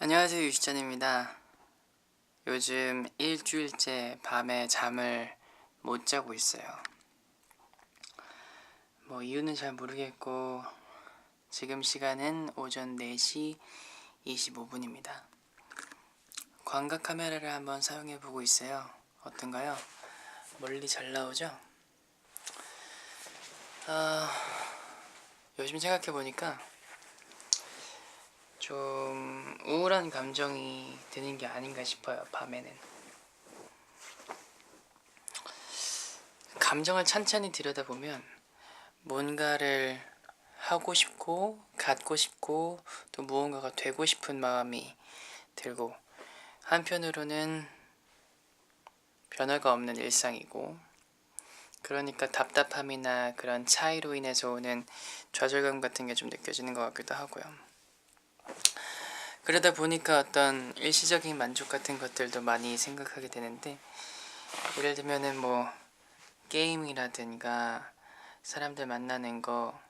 안녕하세요 유시찬입니다. 요즘 일주일째 밤에 잠을 못 자고 있어요. 뭐 이유는 잘 모르겠고 지금 시간은 오전 4시 25분입니다. 광각 카메라를 한번 사용해 보고 있어요. 어떤가요? 멀리 잘 나오죠? 아, 요즘 생각해 보니까 좀 우울한 감정이 드는 게 아닌가 싶어요 밤에는 감정을 찬찬히 들여다보면 뭔가를 하고 싶고 갖고 싶고 또 무언가가 되고 싶은 마음이 들고 한편으로는 변화가 없는 일상이고 그러니까 답답함이나 그런 차이로 인해서 오는 좌절감 같은 게 좀 느껴지는 것 같기도 하고요. 그러다 보니까 어떤 일시적인 만족 같은 것들도 많이 생각하게 되는데 예를 들면은 뭐 게임이라든가 사람들 만나는 거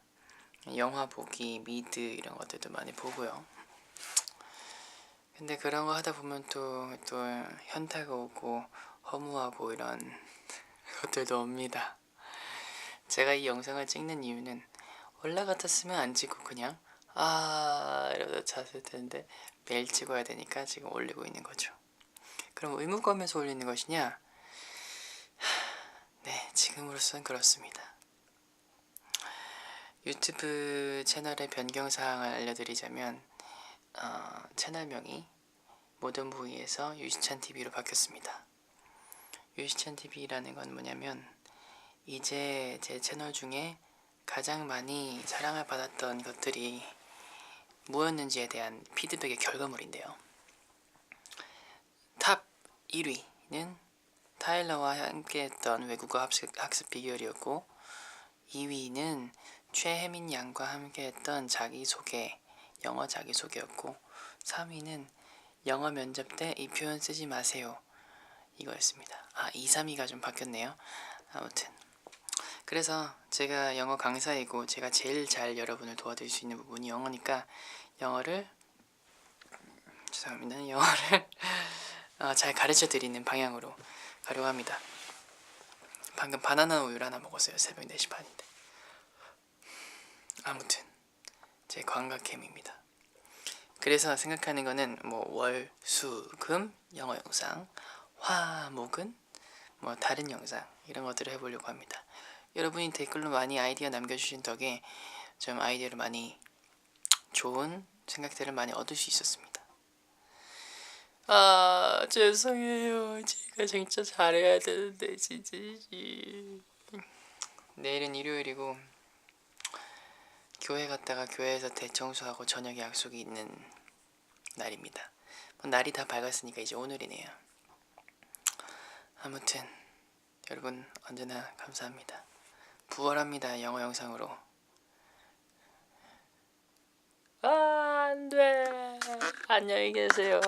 영화 보기 미드 이런 것들도 많이 보고요. 근데 그런 거 하다 보면 또 또 현타가 오고 허무하고 이런 것들도 옵니다. 제가 이 영상을 찍는 이유는 같았으면 안 찍고 그냥 아 이러다 잤을 텐데 매일 찍어야 되니까 지금 올리고 있는 거죠. 그럼 의무감에서 올리는 것이냐? 하, 네, 지금으로선 그렇습니다. 유튜브 채널의 변경 사항을 알려드리자면 어, 채널명이 모든 부위에서 유시찬 TV로 바뀌었습니다. 유시찬 TV라는 건 뭐냐면 이제 제 채널 중에 가장 많이 사랑을 받았던 것들이 뭐였는지에 대한 피드백의 결과물인데요. 탑 1위는 타일러와 함께 했던 외국어 학습, 학습 비결이었고 2위는 최혜민 양과 함께 했던 자기소개 영어 자기소개였고 3위는 영어 면접 때 이 표현 쓰지 마세요 이거였습니다. 아 2, 3위가 좀 바뀌었네요. 아무튼 그래서 제가 영어 강사이고 제가 제일 잘 여러분을 도와드릴 수 있는 부분이 영어니까 영어를 죄송합니다. 영어를 어, 잘 가르쳐 드리는 방향으로 가려고 합니다. 방금 바나나 우유를 하나 먹었어요. 새벽 4시 반인데. 아무튼 제 광각캠입니다. 그래서 생각하는 거는 뭐 월, 수, 금 영어 영상, 화, 목은 뭐 다른 영상 이런 것들을 해보려고 합니다. 여러분이 댓글로 많이 아이디어 남겨주신 덕에 좀 아이디어를 많이 좋은 생각들을 많이 얻을 수 있었습니다. 아 죄송해요. 제가 진짜 잘해야 되는데 진짜. 내일은 일요일이고 교회 갔다가 교회에서 대청소하고 저녁에 약속이 있는 날입니다. 뭐 날이 다 밝았으니까 이제 오늘이네요. 아무튼 여러분 언제나 감사합니다. 부활합니다 영어 영상으로. 아, 안 돼. 안녕히 계세요.